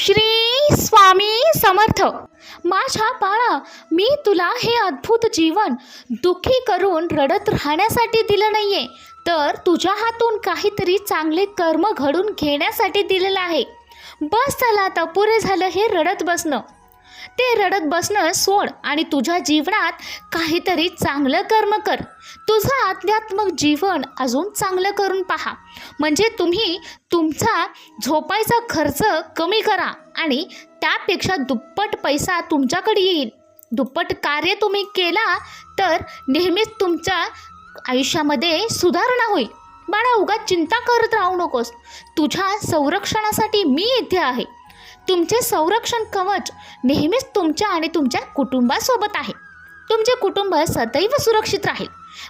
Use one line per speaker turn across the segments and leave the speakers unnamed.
श्री स्वामी समर्थ. माझ्या बाळा मी तुला हे अद्भुत जीवन दुःखी करून रडत राहण्यासाठी दिलं नाहीये. तर तुझ्या हातून काहीतरी चांगले कर्म घडून घेण्यासाठी दिलेलं आहे. बस चला आता पुरे झालं हे रडत बसणं. ते रडत बसणं सोड आणि तुझ्या जीवनात काहीतरी चांगलं कर्म कर. तुझं आध्यात्मक जीवन अजून चांगलं करून पहा. म्हणजे तुम्ही तुमचा झोपायचा खर्च कमी करा आणि त्यापेक्षा दुप्पट पैसा तुमच्याकडे येईल. दुप्पट कार्य तुम्ही केला तर नेहमीच तुमच्या आयुष्यामध्ये सुधारणा होईल. बाळा उगाच चिंता करत राहू नकोस. तुझ्या संरक्षणासाठी मी इथे आहे. तुमचे संरक्षण कवच नेहमीच तुमच्या आणि तुमच्या कुटुंबासोबत आहे. तुमचे कुटुंब सदैव सुरक्षित राहील.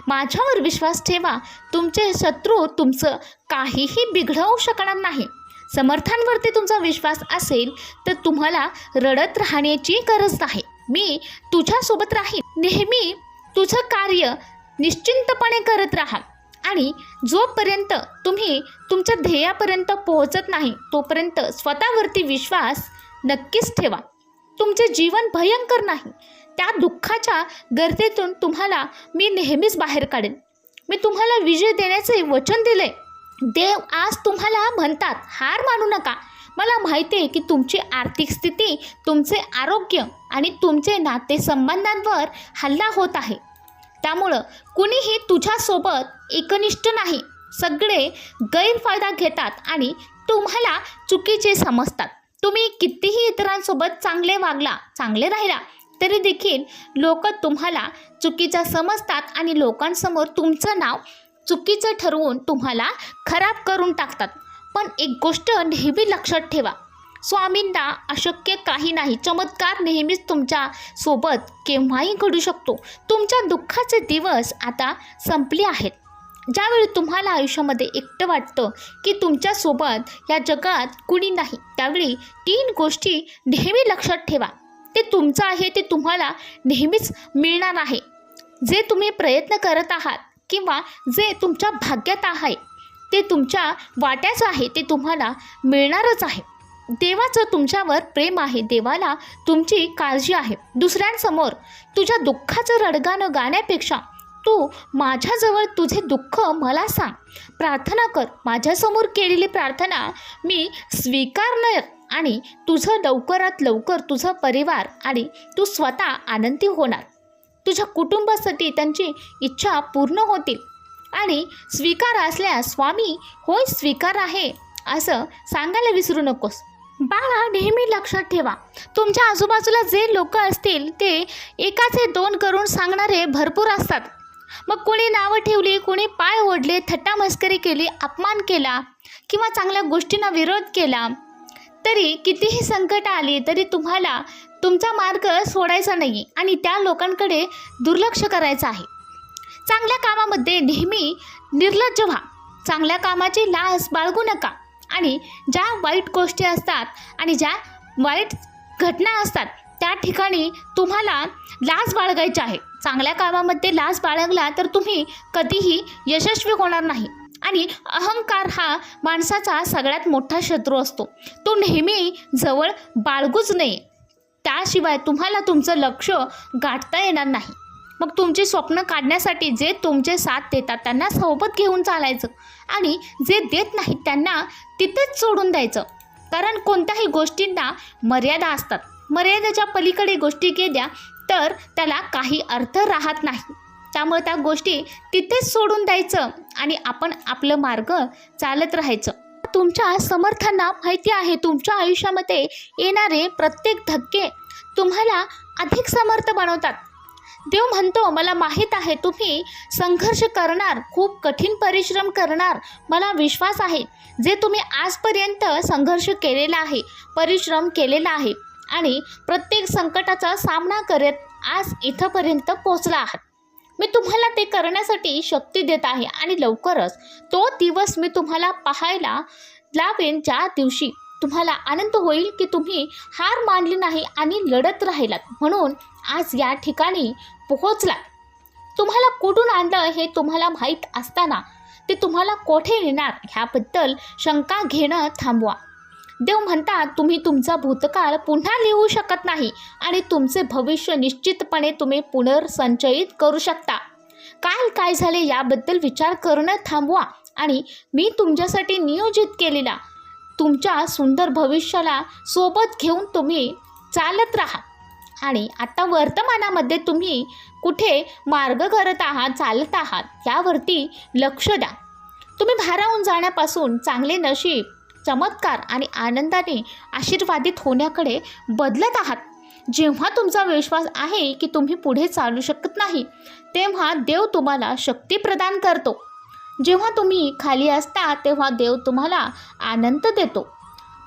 माझ्यावर विश्वास ठेवा तुमचे शत्रू तुमचं काहीही बिघडवू शकणार नाही. समर्थांवरती तुमचा विश्वास असेल तर तुम्हाला रडत राहण्याची गरज नाही. मी तुझ्यासोबत राहीन. नेहमी तुझं कार्य निश्चिंतपणे करत राहा. आणि जोपर्यंत तुम्ही तुमच्या ध्येयापर्यंत पोहोचत नाही तोपर्यंत स्वतःवरती विश्वास नक्कीच ठेवा. तुमचे जीवन भयंकर नाही. त्या दुःखाच्या गर्दीतून तुम्हाला मी नेहमीच बाहेर काढेन. मी तुम्हाला विजय देण्याचे वचन दिले. देव आज तुम्हाला म्हणतात हार मानू नका. मला माहिती आहे की तुमची आर्थिक स्थिती तुमचे आरोग्य आणि तुमचे नातेसंबंधांवर हल्ला होत आहे. त्यामुळं कुणीही तुझ्यासोबत एकनिष्ठ नाही. सगळे गैरफायदा घेतात आणि तुम्हाला चुकीचे समजतात. तुम्ही कितीही इतरांसोबत चांगले वागला चांगले राहिला तरी देखील लोक तुम्हाला चुकीचं समजतात आणि लोकांसमोर तुमचं नाव चुकीचं ठरवून तुम्हाला खराब करून टाकतात. पण एक गोष्ट नेहमी लक्षात ठेवा. स्वामींना अशक्य काही नाही. चमत्कार नेहमीच तुमच्यासोबत केव्हाही घडू शकतो. तुमच्या दुःखाचे दिवस आता संपले आहेत. ज्यावेळी तुम्हाला आयुष्यामध्ये एकटं वाटतं की तुमच्यासोबत या जगात कुणी नाही त्यावेळी तीन गोष्टी नेहमी लक्षात ठेवा. ते तुमचं आहे ते तुम्हाला नेहमीच मिळणार आहे. जे तुम्ही प्रयत्न करत आहात किंवा जे तुमच्या भाग्यात आहे ते तुमच्या वाट्याचं आहे ते तुम्हाला मिळणारच आहे. देवाचं तुमच्यावर प्रेम आहे देवाला तुमची काळजी आहे. दुसऱ्यांसमोर तुझ्या दुःखाचं रडगाणं गाण्यापेक्षा तू माझ्याजवळ तुझे दुःख मला सांग. प्रार्थना कर. माझ्यासमोर केलेली प्रार्थना मी स्वीकारणार आणि तुझं लवकरात लवकर तुझं परिवार आणि तू स्वतः आनंदी होणार. तुझ्या कुटुंबासाठी त्यांची इच्छा पूर्ण होतील. आणि स्वीकार असल्यास स्वामी होय स्वीकार आहे असं सांगायला विसरू नकोस. बाळा नेहमी लक्षात ठेवा. तुमच्या आजूबाजूला जे लोक असतील ते एकाचे दोन करून सांगणारे भरपूर असतात. मग कोणी नावं ठेवली कोणी पाय ओढले थट्टा मस्करी केली अपमान केला किंवा चांगल्या गोष्टींना विरोध केला तरी कितीही संकट आली तरी तुम्हाला तुमचा मार्ग सोडायचा नाही आणि त्या लोकांकडे दुर्लक्ष करायचं आहे. चांगल्या कामामध्ये नेहमी निर्लज्ज व्हा. चांगल्या कामाची लाज बाळगू नका. आणि ज्या वाईट गोष्टी असतात आणि ज्या वाईट घटना असतात त्या ठिकाणी तुम्हाला लाज बाळगायची आहे. चांगल्या कामामध्ये लाज बाळगला तर तुम्ही कधीही यशस्वी होणार नाही. आणि अहंकार हा माणसाचा सगळ्यात मोठा शत्रू असतो. तो नेहमी जवळ बाळगूच नये. त्याशिवाय तुम्हाला तुमचं लक्ष गाठता येणार नाही. मग तुमची स्वप्न काढण्यासाठी जे तुमचे साथ देतात त्यांना सोबत घेऊन चालायचं आणि जे देत नाहीत त्यांना तिथेच सोडून द्यायचं. कारण कोणत्याही गोष्टींना मर्यादा असतात. मर्यादेच्या पलीकडे गोष्टी गेल्या तर त्याला काही अर्थ राहत नाही. त्यामुळे त्या गोष्टी तिथेच सोडून द्यायचं आणि आपण आपलं मार्ग चालत राहायचं. तुमच्या समर्थांना माहिती आहे तुमच्या आयुष्यामध्ये येणारे प्रत्येक धक्के तुम्हाला अधिक समर्थ बनवतात. देव म्हणतो मला माहीत आहे तुम्ही संघर्ष करणार खूप कठीण परिश्रम करणार मला विश्वास आहे. जे तुम्ही आजपर्यंत संघर्ष केलेला आहे परिश्रम केलेला आहे आणि प्रत्येक संकटाचा सामना करत आज इथंपर्यंत पोचला आहात. मी तुम्हाला ते करण्यासाठी शक्ती देत आहे आणि लवकरच तो दिवस मी तुम्हाला पाहायला लावेन ज्या दिवशी तुम्हाला आनंद होईल की तुम्ही हार मानली नाही आणि लढत राहिलात. म्हणून आज या ठिकाणी पोहोचला तुम्हाला कुठून आणलं हे तुम्हाला माहीत असताना ते तुम्हाला कोठे येणार ह्याबद्दल शंका घेणं थांबवा. देव म्हणतात तुम्ही तुमचा भूतकाळ पुन्हा लिहू शकत नाही आणि तुमचे भविष्य निश्चितपणे तुम्ही पुनर्संचयित करू शकता. काल काय झाले याबद्दल विचार करणं थांबवा आणि मी तुमच्यासाठी नियोजित केलेला. तुमच्या सुंदर भविष्याला सोबत घेऊन तुम्ही चालत राहा. आणि आता वर्तमानामध्ये तुम्ही कुठे मार्ग करत आहात चालत आहात यावरती लक्ष द्या. तुम्ही भारावून जाण्यापासून चांगले नशीब चमत्कार आणि आनंदाने आशीर्वादित होण्याकडे बदलत आहात. जेव्हा तुमचा विश्वास आहे की तुम्ही पुढे चालू शकत नाही तेव्हा देव तुम्हाला शक्ती प्रदान करतो. जेव्हा तुम्ही खाली असता तेव्हा देव तुम्हाला आनंद देतो.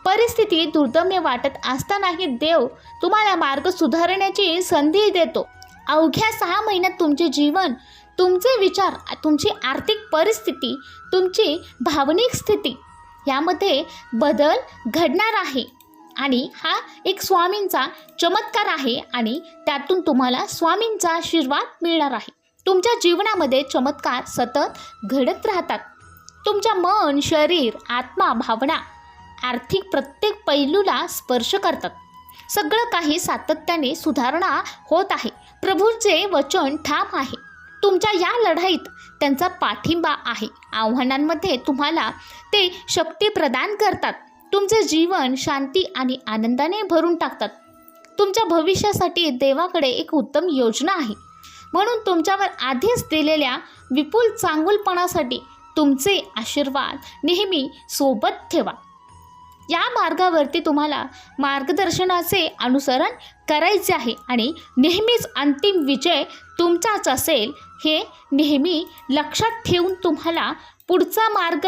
परिस्थिती दुर्दम्य वाटत असतानाही देव तुम्हाला मार्ग सुधारण्याची संधी देतो. अवघ्या सहा महिन्यात तुमचे जीवन तुमचे विचार तुमची आर्थिक परिस्थिती तुमची भावनिक स्थिती यामध्ये बदल घडणार आहे. आणि हा एक स्वामींचा चमत्कार आहे आणि त्यातून तुम्हाला स्वामींचा आशीर्वाद मिळणार आहे. तुमच्या जीवनामध्ये चमत्कार सतत घडत राहतात. तुमच्या मन शरीर आत्मा भावना आर्थिक प्रत्येक पैलूला स्पर्श करतात. सगळं काही सातत्याने सुधारणा होत आहे. प्रभूंचे वचन ठाम आहे. तुमच्या या लढाईत त्यांचा पाठिंबा आहे. आव्हानांमध्ये तुम्हाला ते शक्ती प्रदान करतात. तुमचे जीवन शांती आणि आनंदाने भरून टाकतात. तुमच्या भविष्यासाठी देवाकडे एक उत्तम योजना आहे. म्हणून तुमच्यावर आधीच दिलेल्या विपुल चांगुलपणासाठी तुमचे आशीर्वाद नेहमी सोबत ठेवा. या मार्गावरती तुम्हाला मार्गदर्शनाचे अनुसरण करायचे आहे आणि नेहमीच अंतिम विजय तुमचाच असेल हे नेहमी लक्षात ठेवून तुम्हाला पुढचा मार्ग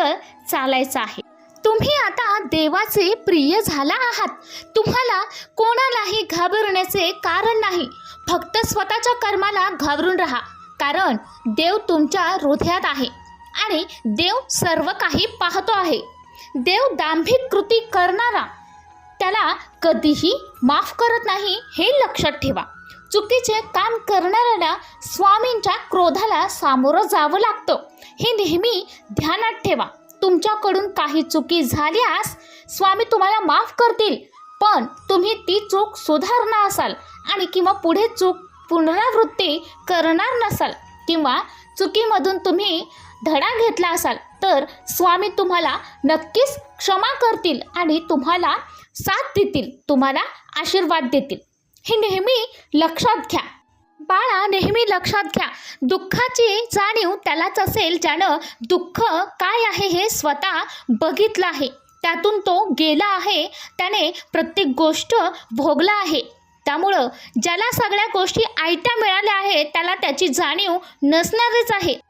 चालायचा आहे. तुम्ही आता देवाचे प्रिय झाला आहात. तुम्हाला कोणालाही घाबरण्याचे कारण नाही. फक्त स्वतःच्या कर्माला घाबरून राहा. कारण देव तुमच्या हृदयात आहे आणि देव सर्व काही पाहतो आहे. देव दांभिक कृती करणारा त्याला कधीही माफ करत नाही हे लक्षात ठेवा. चुकीचे काम करणाऱ्याला स्वामींच्या क्रोधाला सामोरं जावं लागतं. हे नेहमी ध्यानात ठेवा. तुमच्याकडून काही चुकी झाल्यास स्वामी तुम्हाला माफ करतील पण तुम्ही ती चूक सुधारणार असाल आणि किंवा पुढे चूक पुनरावृत्ती करणार नसाल किंवा चुकीमधून तुम्ही धडा घेतला असाल. तर स्वामी तुम्हाला नक्कीच क्षमा करतील आणि तुम्हाला साथ देतील तुम्हाला आशीर्वाद देतील. हे नेहमी लक्षात घ्या. बाळा नेहमी लक्षात घ्या. दुःखाची जाणीव त्यालाच असेल ज्यानं दुःख काय आहे हे स्वतः बघितलं आहे. त्यातून तो गेला आहे त्याने प्रत्येक गोष्ट भोगला आहे. त्यामुळं ज्याला सगळ्या गोष्टी आयत्या मिळाल्या आहेत त्याला त्याची जाणीव नसणारच आहे.